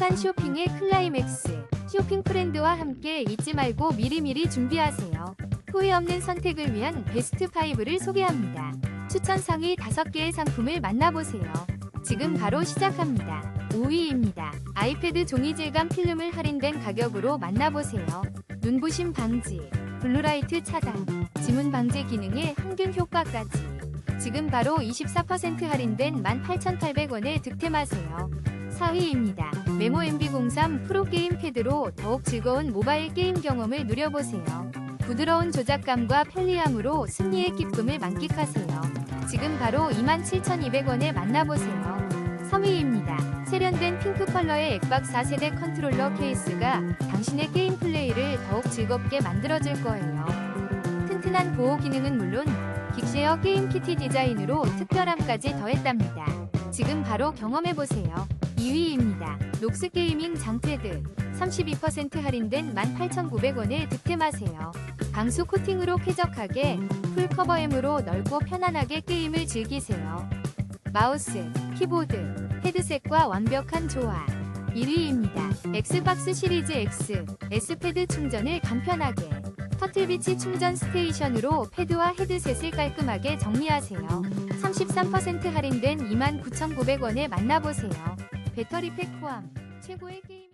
행복한 쇼핑의 클라이맥스. 쇼핑 프렌드와 함께 잊지 말고 미리미리 준비하세요. 후회 없는 선택을 위한 베스트 5를 소개합니다. 추천 상위 5개의 상품을 만나보세요. 지금 바로 시작합니다. 5위입니다. 아이패드 종이 질감 필름을 할인된 가격으로 만나보세요. 눈부심 방지, 블루라이트 차단, 지문 방지 기능에 항균 효과까지. 지금 바로 24% 할인된 18,800원에 득템하세요. 4위입니다. 메모 MB03 프로게임 패드로 더욱 즐거운 모바일 게임 경험을 누려보세요. 부드러운 조작감과 편리함으로 승리의 기쁨을 만끽하세요. 지금 바로 27,200원에 만나보세요. 3위입니다. 세련된 핑크 컬러의 액박 4세대 컨트롤러 케이스가 당신의 게임 플레이를 더욱 즐겁게 만들어줄 거예요. 튼튼한 보호 기능은 물론 긱쉐어 게임 키티 디자인으로 특별함까지 더했답니다. 지금 바로 경험해보세요. 2위입니다. 녹스 게이밍 장패드 32% 할인된 18,900원에 득템하세요. 방수 코팅으로 쾌적하게 풀커버엠으로 넓고 편안하게 게임을 즐기세요. 마우스, 키보드, 헤드셋과 완벽한 조화. 1위입니다. 엑스박스 시리즈 X, S패드 충전을 간편하게. 터틀비치 충전 스테이션으로 패드와 헤드셋을 깔끔하게 정리하세요. 33% 할인된 29,900원에 만나보세요. 배터리 팩 포함 최고의 게임